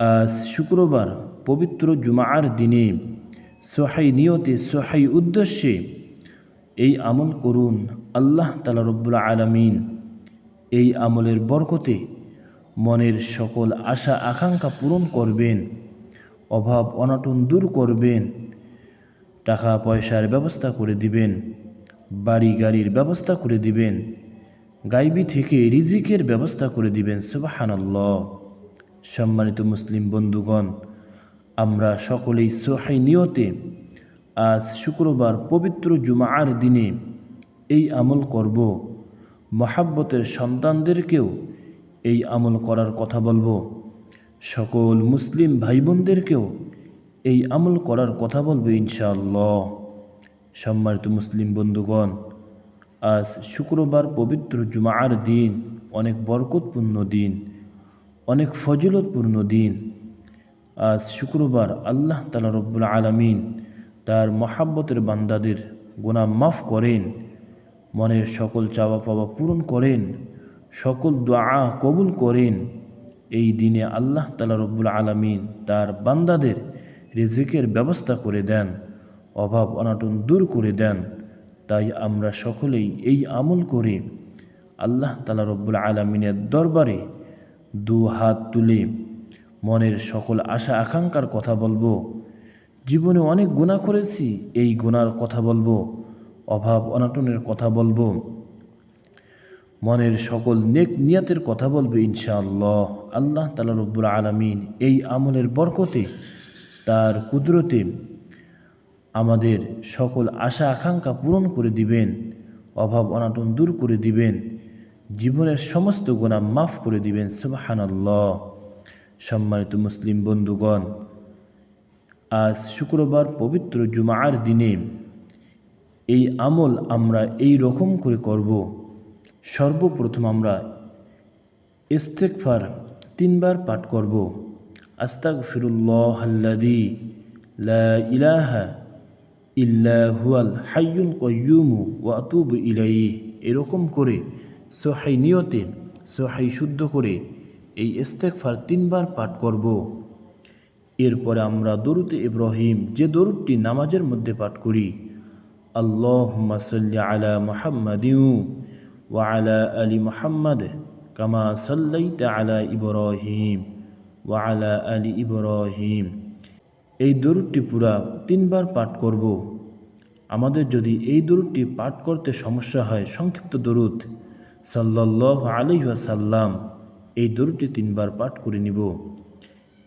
আজ শুক্রবার পবিত্র জুমার দিনে সোহাই নিয়তে সোহাই উদ্দেশ্যে এই আমল করুন আল্লাহ তালা রব্বুল আলমিন। এই আমলের বরকতে মনের সকল আশা, আকাঙ্ক্ষা পূরণ করবেন, অভাব, অনাটন দূর করবেন টাকা পয়সার ব্যবস্থা করে দিবেন বাড়ি গাড়ির ব্যবস্থা করে দিবেন, গাইবি থেকে রিজিকের ব্যবস্থা করে দিবেন, সুবাহানাল্লাহ। সম্মানিত মুসলিম বন্ধুগণ, আমরা সকলেই সোহাই নিয়তে আজ শুক্রবার পবিত্র জুমার দিনে এই আমল করব। মহাব্বতের সন্তানদেরকেও এই আমল করার কথা বলব। সকল মুসলিম ভাই বোনদেরকেও এই আমল করার কথা বলব ইনশাআল্লাহ। সম্মানিত মুসলিম বন্ধুগণ, আজ শুক্রবার পবিত্র জুমার দিন, অনেক বরকতপূর্ণ দিন। অনেক ফজিলতপূর্ণ দিন। আজ শুক্রবার আল্লাহ তালা রব্বুল আলমিন তার মহাব্বতের বান্দাদের গোনা মাফ করেন, মনের সকল চাওয়া পাওয়া পূরণ করেন, সকল দোয়া কবুল করেন। এই দিনে আল্লাহ তালা রব্বুল আলমিন তার বান্দাদের রিজিকের ব্যবস্থা করে দেন, অভাব অনাটন দূর করে দেন। তাই আমরা সকলেই এই আমল করে আল্লাহ তালা রব্বুল আলমিনের দরবারে দু হাত তুলে মনের সকল আশা আকাঙ্ক্ষার কথা বলব। জীবনে অনেক গুণা করেছি, এই গুণার কথা বলব, অভাব অনাটনের কথা বলব। মনের সকল নেক নিয়াতের কথা বলবে ইনশাআল্লাহ। আল্লাহ তালা রব্বুল আলমিন এই আমলের বরকতে, তার কুদরতে আমাদের সকল আশা আকাঙ্ক্ষা পূরণ করে দিবেন, অভাব অনাটন দূর করে দিবেন। জীবনের সমস্ত গুণা মাফ করে দিবেন, সুবাহানাল্লাহ। সম্মানিত মুসলিম বন্ধুগণ, আজ শুক্রবার পবিত্র জুমার দিনে এই আমল আমরা এই রকম করে করব। সর্বপ্রথম আমরা ইস্তেকফার তিনবার পাঠ করব। আস্তাক ফিরুল্লাহ আল্লাদি লা ইলাহা ইল্লা হুয়াল হাইয়ুল কয়ুমু ওয়াতুব ইলাই এরকম করে সোহাই নিয়তে, সোহাই শুদ্ধ করে এই ইস্তেকফার তিনবার পাঠ করব। এরপরে আমরা দরুতে ইব্রাহিম, যে দরুদটি নামাজের মধ্যে পাঠ করি। আল্লাহ সাল্লি আলা মুহাম্মাদিউ ওয়া আলা আলী মুহাম্মাদ কামা সাল্লাইতা আলা ইব্রাহিম ওয়া আলা আলী ইব্রাহিম। এই দরুদটি পুরা তিনবার পাঠ করব। আমাদের যদি এই দরুদটি পাঠ করতে সমস্যা হয়, সংক্ষিপ্ত দরুদ সাল্লাহ আলহাসাল্লাম এই দরুদটি তিনবার পাঠ করে নিব।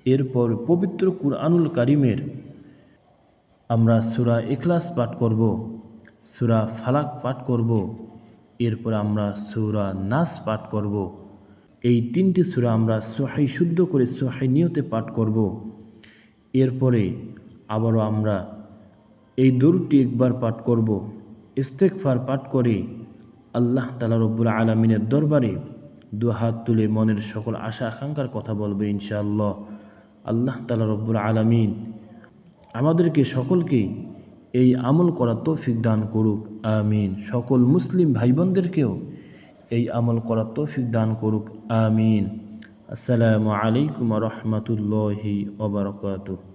এরপর পবিত্র কুরআনুল কারিমের আমরা সুরা এখলাস পাঠ করব, সুরা ফালাক পাঠ করব, এরপর আমরা সুরা নাস পাঠ করব। এই তিনটি সুরা আমরা সোহাই শুদ্ধ করে সোহাই নিয়তে পাঠ করব। এরপরে আবারও আমরা এই দরুদটি একবার পাঠ করব ইস্তেকফার পাঠ করে আল্লাহ তালা রব্বুল আলমিনের দরবারে দু হাত তুলে মনের সকল আশা আকাঙ্ক্ষার কথা বলবে ইনশাআল্লাহ। আল্লাহ তালা রব্বুল আলমিন আমাদেরকে সকলকেই এই আমল করার তৌফিক দান করুক, আমিন। সকল মুসলিম ভাই বোনদেরকেও এই আমল করার তৌফিক দান করুক, আমিন। আসসালামু আলাইকুম রহমতুল্লাহি ওবরকাতুহ